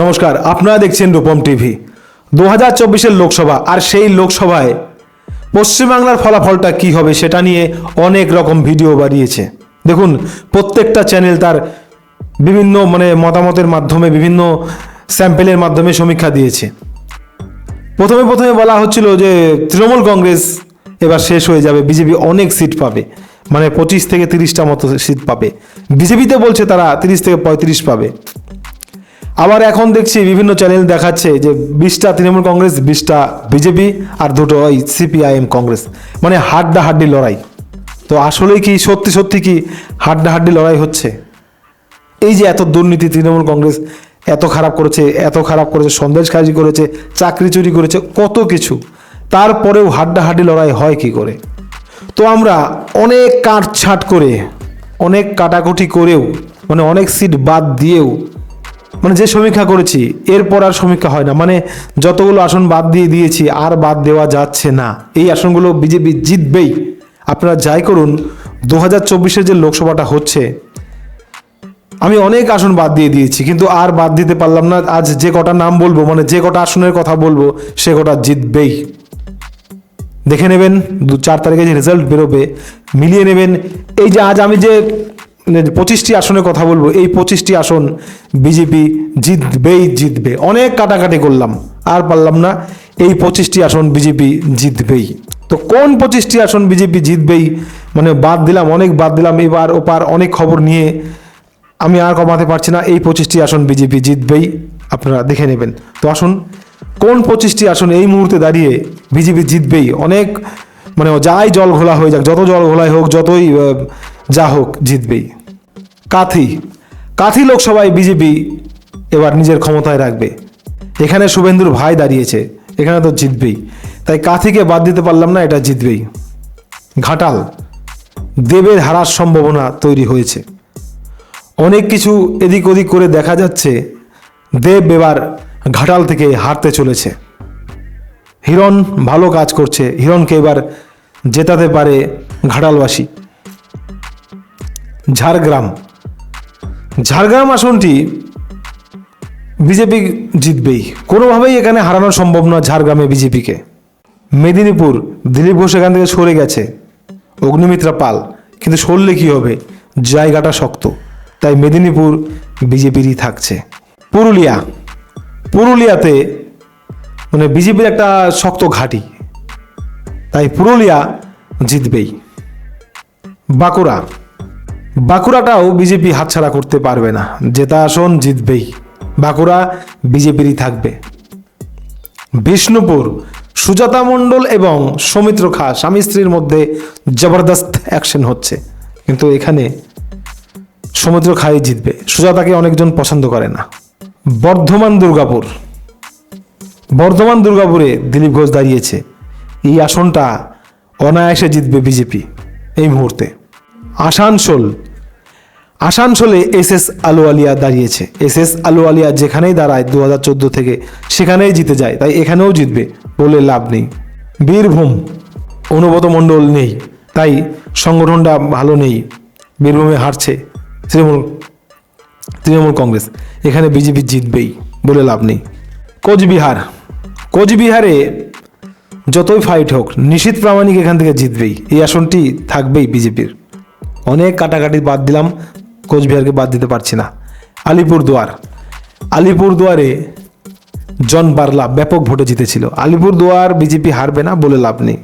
নমস্কার, আপনারা দেখছেন রূপম টিভি। দু হাজার চব্বিশের লোকসভা আর সেই লোকসভায় পশ্চিমবাংলার ফলাফলটা কি হবে সেটা নিয়ে অনেক রকম ভিডিও বাড়িয়েছে। দেখুন, প্রত্যেকটা চ্যানেল তার বিভিন্ন মানে মতামতের মাধ্যমে, বিভিন্ন স্যাম্পেলের মাধ্যমে সমীক্ষা দিয়েছে। প্রথমে প্রথমে বলা হচ্ছিল যে তৃণমূল কংগ্রেস এবার শেষ হয়ে যাবে, বিজেপি অনেক সিট পাবে। মানে পঁচিশ থেকে তিরিশটা মতো সিট পাবে। বিজেপিতে বলছে তারা তিরিশ থেকে পঁয়ত্রিশ পাবে। আবার এখন দেখছি বিভিন্ন চ্যানেল দেখাচ্ছে যে বিশটা তৃণমূল কংগ্রেস, বিশটা বিজেপি আর দুটো ওই সিপিআইএম কংগ্রেস। মানে হাড্ডা হাড্ডি লড়াই। তো আসলেই কি সত্যি সত্যি কি হাড্ডা হাড্ডি লড়াই হচ্ছে? এই যে এত দুর্নীতি তৃণমূল কংগ্রেস এত খারাপ করেছে, এত খারাপ করেছে সন্দেশ সন্দেশখাজি করেছে, চাকরি চুরি করেছে, কত কিছু। তারপরেও হাড্ডাহাড্ডি লড়াই হয় কি করে? তো আমরা অনেক কাটছাট করে, অনেক কাটাকুটি করেও মানে অনেক সিট বাদ দিয়েও মানে যে সমীক্ষা করেছি, এরপর আর সমীক্ষা হয় না। মানে যতগুলো আসন বাদ দিয়ে দিয়েছি, আর বাদ দেওয়া যাচ্ছে না। এই আসনগুলো বিজেপি জিতবেই। আপনারা যাই করুন দু হাজার চব্বিশের যে লোকসভাটা হচ্ছে, আমি অনেক আসন বাদ দিয়ে দিয়েছি, কিন্তু আর বাদ দিতে পারলাম না। আজ যে কটা নাম বলব মানে যে কটা আসনের কথা বলব, সে কটা জিতবেই। দেখে নেবেন দু চার তারিখে যে রেজাল্ট বেরোবে, মিলিয়ে নেবেন। এই যে আজ আমি যে পঁচিশটি আসনের কথা বলব, এই পঁচিশটি আসন বিজেপি জিতবেই জিতবে। অনেক কাটাকাটি করলাম, আর পারলাম না, এই পঁচিশটি আসন বিজেপি জিতবেই। তো কোন পঁচিশটি আসন বিজেপি জিতবেই মানে বাদ দিলাম, অনেক বাদ দিলাম, এবার ওপার অনেক খবর নিয়ে আমি আর কমাতে পারছি না, এই পঁচিশটি আসন বিজেপি জিতবেই, আপনারা দেখে নেবেন। তো আসুন, কোন পঁচিশটি আসন এই মুহূর্তে দাঁড়িয়ে বিজেপি জিতবেই? অনেক মানে যাই জল ঘোলা হয়ে যাক, যত জল ঘোলাই হোক, যতই যা হোক, জিতবেই। কাথি। কাথি লোকসভায় বিজেপি এবার নিজের ক্ষমতায় রাখবে। এখানে শুভেন্দুর ভাই দাঁড়িয়েছে, এখানে তো জিতবেই। তাই কাথিকে বাদ দিতে পারলাম না, এটা জিতবেই। ঘাটাল, দেবের হারার সম্ভাবনা তৈরি হয়েছে। অনেক কিছু এদিক ওদিক করে দেখা যাচ্ছে, দেব এবার ঘাটাল থেকে হারতে চলেছে। হিরণ ভালো কাজ করছে, হিরণকে এবার জেতাতে পারে ঘাটালবাসী। ঝাড়গ্রাম ঝাড়গ্রাম আসনটি বিজেপি জিতবেই। কোনোভাবেই এখানে হারানো সম্ভব নয় ঝাড়গ্রামে বিজেপিকে। মেদিনীপুর, দিলীপ ঘোষ এখান থেকে সরে গেছে। অগ্নিমিত্রা পাল। কিন্তু সরলে কি হবে? জায়গাটা শক্ত। তাই মেদিনীপুর বিজেপিরই থাকছে। পুরুলিয়া। পুরুলিয়াতে মানে বিজেপির একটা শক্ত ঘাঁটি। তাই পুরুলিয়া জিতবেই। বাঁকুড়া। বাঁকুড়াটাও বিজেপি হাতছাড়া করতে পারবে না। জেতা আসন জিতবেই। বাঁকুড়া বিজেপিরই থাকবে। বিষ্ণুপুর, সুজাতা মণ্ডল এবং সৌমিত্র খা স্বামী স্ত্রীর মধ্যে জবরদস্ত অ্যাকশন হচ্ছে। কিন্তু এখানে সমুদ্র খাই জিতবে। সুজাতাকে অনেকজন পছন্দ করে না। বর্ধমান দুর্গাপুর। বর্ধমান দুর্গাপুরে দিলীপ ঘোষ দাঁড়িয়েছে। এই আসনটা অনায়াসে জিতবে বিজেপি এই মুহূর্তে। আসানসোল। আসানসোলে এস এস আলুয়ালিয়া দাঁড়িয়েছে। এস এস আলুয়ালিয়া যেখানেই দাঁড়ায় দু হাজার চোদ্দ থেকে সেখানেই জিতে যায়, তাই এখানেও জিতবে বলে লাভ নেই। বীরভূম, অনুব্রত মণ্ডল নেই, তাই সংগঠনটা ভালো নেই। বীরভূমে হারছে তৃণমূল তৃণমূল কংগ্রেস। এখানে বিজেপি জিতবেই বলে লাভ নেই। কোচবিহার, কোচবিহারে যতই ফাইট হোক, নিশীত প্রামাণিক এখান থেকে জিতবেই। এই আসনটি থাকবেই বিজেপির। অনেক কাটাকাটি বাদ দিলাম, কোচবিহারকে বাদ দিতে পারছি না। আলিপুরদুয়ার। আলিপুরদুয়ারে জন বার্লা ব্যাপক ভোটে জিতেছিল। আলিপুরদুয়ার বিজেপি হারবে না বলে লাভ নেই।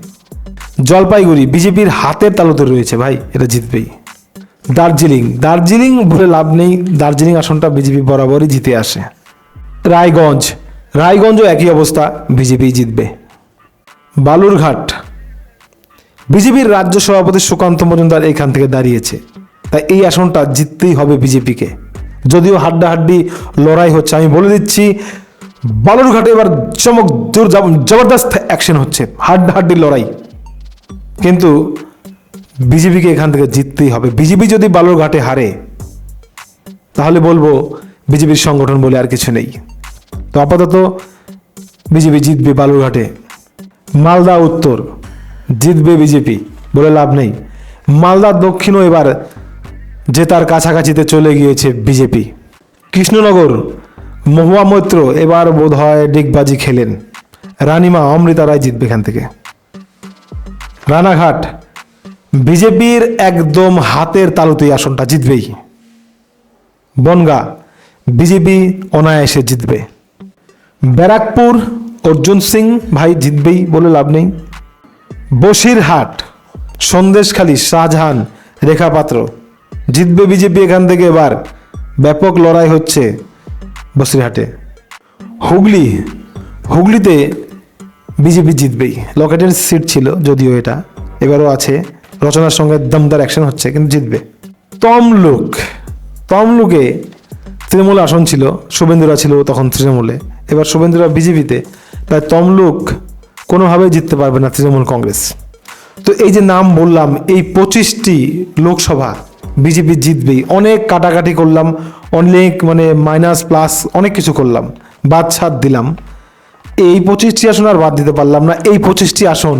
জলপাইগুড়ি বিজেপির হাতের তালুতে রয়েছে ভাই, এটা জিতবেই। দার্জিলিং। দার্জিলিং বলে লাভ নেই, দার্জিলিং আসনটা বিজেপি বরাবরই জিতে আসে। রায়গঞ্জ। রায়গঞ্জও একই অবস্থা, বিজেপি জিতবে। বালুরঘাট। বিজেপির রাজ্য সভাপতি সুকান্ত মজুমদার এখান থেকে দাঁড়িয়েছে। তাই এই আসনটা জিততেই হবে বিজেপিকে। যদিও হাড্ডাহাড্ডি লড়াই হচ্ছে, আমি বলে দিচ্ছি, বালুরঘাটে এবার চমক জোর জবরদস্ত অ্যাকশন হচ্ছে, হাড্ডাহাড্ডি লড়াই। কিন্তু বিজেপিকে এখান থেকে জিততেই হবে। বিজেপি যদি বালুরঘাটে হারে, তাহলে বলব বিজেপির সংগঠন বলে আর কিছু নেই। তো আপাতত বিজেপি জিতবে বালুরঘাটে। মালদা উত্তর। জিতবে বিজেপি, বলে লাভ নেই। মালদা দক্ষিণও এবার জেতার কাছাকাছিতে চলে গিয়েছে বিজেপি। কৃষ্ণনগর, মহুয়া মৈত্র এবার বোধ হয় ডিগবাজি খেলেন। রানিমা, অমৃতা রায় জিতবে এখান থেকে। রানাঘাট, বিজেপির একদম হাতের তালুতেই আসনটা জিতবেই। বনগা, বিজেপি অনায়াসে জিতবে। ব্যারাকপুর, অর্জুন সিং ভাই জিতবেই বলে লাভ নেই। বসিরহাট সন্দেশখালী, শাহজাহান রেখা পাত্র জিতবে বিজেপি এখান থেকে এবার। ব্যাপক লড়াই হচ্ছে বসিরহাটে হুগলি, হুগলিতে বিজেপি জিতবেই। লকেটের সিট ছিল, যদিও এটা। এবারও আছে। রচনার সঙ্গে দমদার অ্যাকশন হচ্ছে, কিন্তু জিতবে। তমলুক, তমলুকে তৃণমূল আসন ছিল। শুভেন্দুরা ছিল তখন তৃণমূলে। এবার শুভেন্দুরা বিজেপিতে। তাই তমলুক কোনোভাবেই জিততে পারবে না তৃণমূল কংগ্রেস। তো এই যে নাম বললাম, এই পঁচিশটি লোকসভা, বিজেপি জিতবেই। অনেক কাটাকাটি করলাম, অনেক মানে মাইনাস প্লাস অনেক কিছু করলাম, বাদ ছাদ দিলাম। এই পঁচিশটি আসন আর বাদ দিতে পারলাম না, এই পঁচিশটি আসন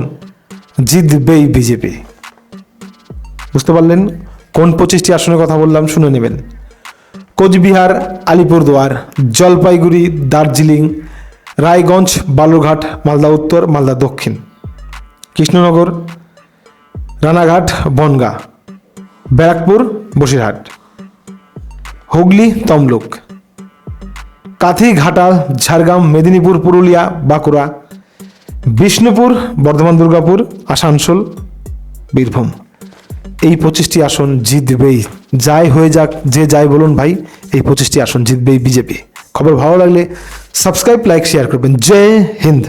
জিতবেই বিজেপি। বুঝতে পারলেন? কোন পঁচিশটি আসনের কথা বললাম, শুনে নেবেন। কোচবিহার, আলিপুরদুয়ার, জলপাইগুড়ি, দার্জিলিং রায়গঞ্জ, বালুরঘাট, মালদা উত্তর, মালদা দক্ষিণ। কৃষ্ণনগর, রানাঘাট, বনগা। ব্যারাকপুর, বসিরহাট। হুগলি, তমলুক। কাথি, ঘাটাল, ঝাড়গ্রাম, মেদিনীপুর, পুরুলিয়া, বাঁকুড়া। বিষ্ণুপুর, বর্ধমান, দুর্গাপুর, আসানসোল, বীরভূম। এই পঁচিশটি আসন জিতবেই। যাই হয়ে যাক, যে যাই বলুন ভাই, এই পঁচিশটি আসন জিতবেই বিজেপি। খবর ভালো লাগলে সাবস্ক্রাইব লাইক শেয়ার করবেন জয় হিন্দ